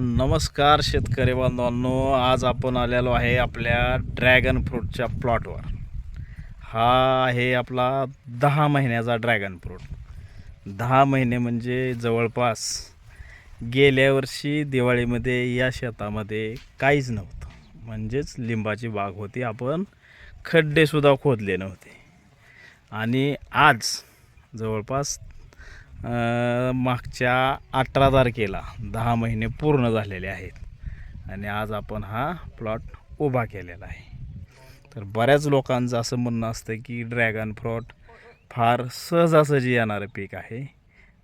नमस्कार शेतकरी बांधवांनो आज आपण आलेलो आहे आपल्या ड्रॅगन फ्रूटच्या प्लॉटवर. हा आहे आपला दहा महिन्याचा ड्रॅगन फ्रूट. दहा महिने म्हणजे जवळपास गेल्या वर्षी दिवाळीमध्ये या शेतामध्ये काहीच नव्हतं. म्हणजेच लिंबाची बाग होती आपण खड्डेसुद्धा खोदले नव्हते. आणि आज जवळपास मागच्या अठरा तारखेला दहा महिने पूर्ण झालेले आहेत. आणि आज आपण हा प्लॉट उभा केलेला आहे. तर बऱ्याच लोकांचं असं म्हणणं असतं की ड्रॅगन फ्रूट फार सहजासहजी येणारं पीक आहे.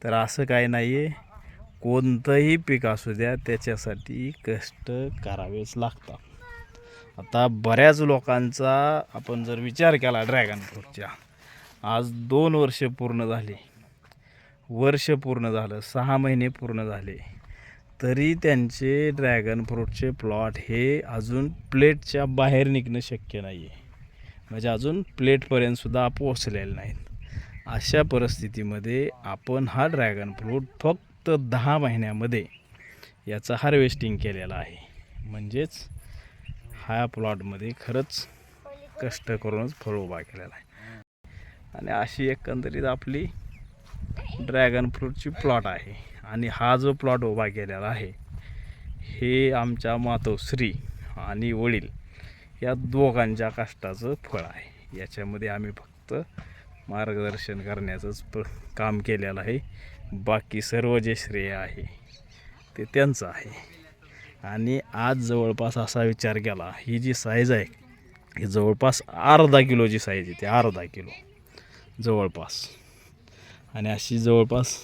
तर असं काही नाही आहे कोणतंही पीक असू द्या त्याच्यासाठी कष्ट करावेच लागतात. आता बऱ्याच लोकांचा आपण जर विचार केला ड्रॅगन फ्रूटच्या आज दोन वर्ष पूर्ण झाली. वर्ष पूर्ण झालं सहा महिने पूर्ण झाले. तरी त्यांचे ड्रॅगन फ्रूटचे प्लॉट हे अजून प्लेटच्या बाहेर निघणं शक्य नाही आहे म्हणजे अजून प्लेटपर्यंतसुद्धा पोचलेले नाहीत. अशा परिस्थितीमध्ये आपण हा ड्रॅगन फ्रूट फक्त दहा महिन्यामध्ये याचं हार्वेस्टिंग केलेलं आहे. म्हणजेच ह्या प्लॉटमध्ये खरंच कष्ट करूनच फळ उभा केलेला आहे. आणि अशी एकंदरीत आपली ड्रॅगन फ्रूटची प्लॉट आहे. आणि हा जो प्लॉट उभा केलेला आहे हे आमच्या मातोश्री आणि वडील या दोघांच्या कष्टाचं फळ आहे. याच्यामध्ये आम्ही फक्त मार्गदर्शन करण्याचंच प काम केलेलं आहे. बाकी सर्व जे श्रेय आहे ते त्यांचं आहे. आणि आज जवळपास असा विचार केला ही जी साईज आहे ही जवळपास अर्धा किलोची साईज आहे ती अर्धा किलो. जवळपास. आणि अशी जवळपास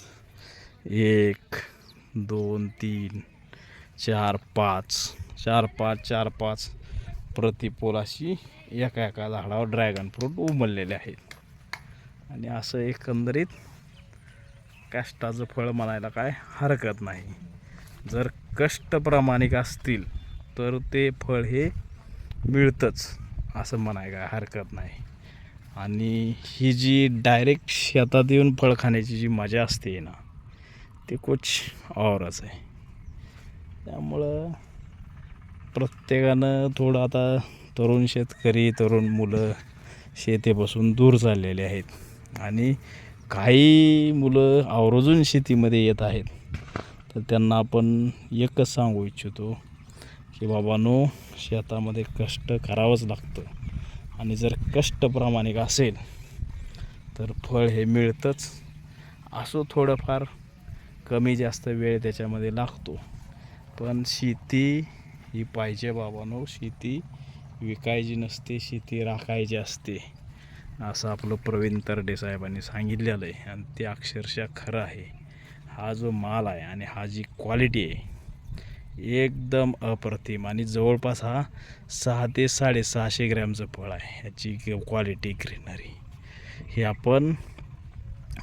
एक दोन तीन चार पाच चार पाच चार पाच प्रतिपोल अशी एका एका झाडावर ड्रॅगन फ्रूट उमललेले आहेत. आणि असं एकंदरीत कष्टाचं फळ म्हणायला काय हरकत नाही. जर कष्ट प्रामाणिक असतील तर ते फळ हे मिळतंच असं म्हणाय काय हरकत नाही. आणि ही जी डायरेक्ट शेतात येऊन फळ खाण्याची जी मजा असते ना ते कुछ औरच आहे. त्यामुळं प्रत्येकानं थोडं आता तरुण शेतकरी तरुण मुलं शेतीपासून दूर चाललेले आहेत. आणि काही मुलं आवर्जून शेतीमध्ये येत आहेत. तर त्यांना आपण एकच सांगू इच्छितो की बाबांनो शेतामध्ये कष्ट करावंच लागतं. आणि जर कष्ट प्रामाणिक असेल तर फळ हे मिळतंच. असो थोडंफार कमी जास्त वेळ त्याच्यामध्ये लागतो. पण शेती ही पाहिजे बाबांनो शेती विकायची नसते शेती राखायची असते. असं आपलं प्रवीण तरडे साहेबांनी सांगितलेलं आहे. आणि ते अक्षरशः खरं आहे. हा जो माल आहे आणि हा जी क्वालिटी आहे एकदम अप्रतिम. आणि जवळपास हा सहा ते साडेसहाशे ग्रॅमचं फळ आहे. ह्याची क्वालिटी ग्रीनरी हे आपण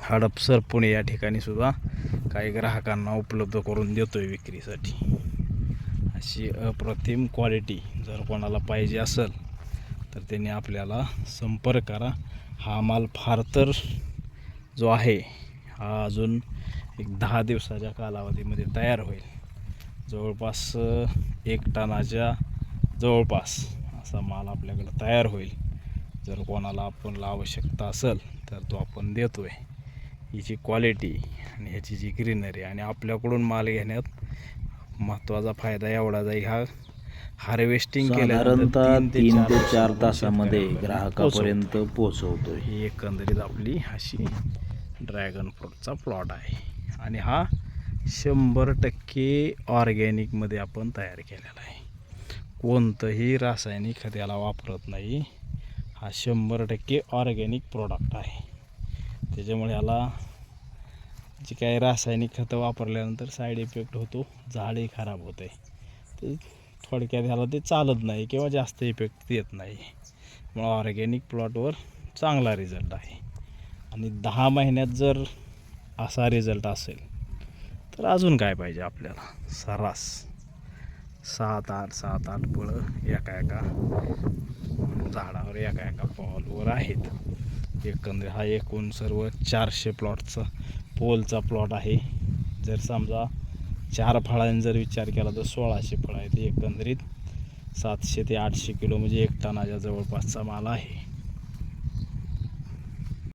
हडपसर पुणे या ठिकाणी सुद्धा काही ग्राहकांना उपलब्ध करून देतो आहे विक्रीसाठी. अशी अप्रतिम क्वालिटी जर कोणाला पाहिजे असेल तर त्यांनी आपल्याला संपर्क करा. हा माल फार तर जो आहे हा अजून एक दहा दिवसाच्या कालावधीमध्ये तयार होईल. जवळपास एक टनाच्या जवळपास असा माल आपल्याकडं तयार होईल. जर कोणाला आपणला आवश्यकता असेल तर तो आपण देतो आहे हिची क्वालिटी आणि ह्याची जी ग्रीनरी आणि आपल्याकडून माल घेण्यात महत्त्वाचा फायदा एवढाच आहे हा हार्वेस्टिंग साधारणतः तीन ते चार तासामध्ये ग्राहकापर्यंत पोहोचवतोय. ही एकंदरीत आपली अशी ड्रॅगन फ्रूटचा प्लॉट आहे. आणि हा शंभर टक्के ऑर्गॅनिकमध्ये आपण तयार केलेला आहे. कोणतंही रासायनिक खत याला वापरत नाही. हा शंभर टक्के ऑर्गॅनिक प्रॉडक्ट आहे. त्याच्यामुळे याला जी काही रासायनिक खतं वापरल्यानंतर साईड इफेक्ट होतो झाडही खराब होते. ते थोडक्यात ह्याला ते चालत नाही किंवा जास्त इफेक्ट देत नाही. मग ऑर्गॅनिक प्लॉटवर चांगला रिझल्ट आहे. आणि दहा महिन्यात जर असा रिझल्ट असेल तर अजून काय पाहिजे आपल्याला? सर्रास. सात आठ सात आठ फळं एका एका झाडावर एका एका पॉलवर आहेत. एकंदरीत हा एकूण सर्व चारशे प्लॉटचा पोलचा प्लॉट आहे. जर समजा चार फळांनी जर विचार केला तर सोळाशे फळं आहेत एकंदरीत. सातशे ते आठशे किलो म्हणजे एक टनाच्या जवळपासचा माल आहे.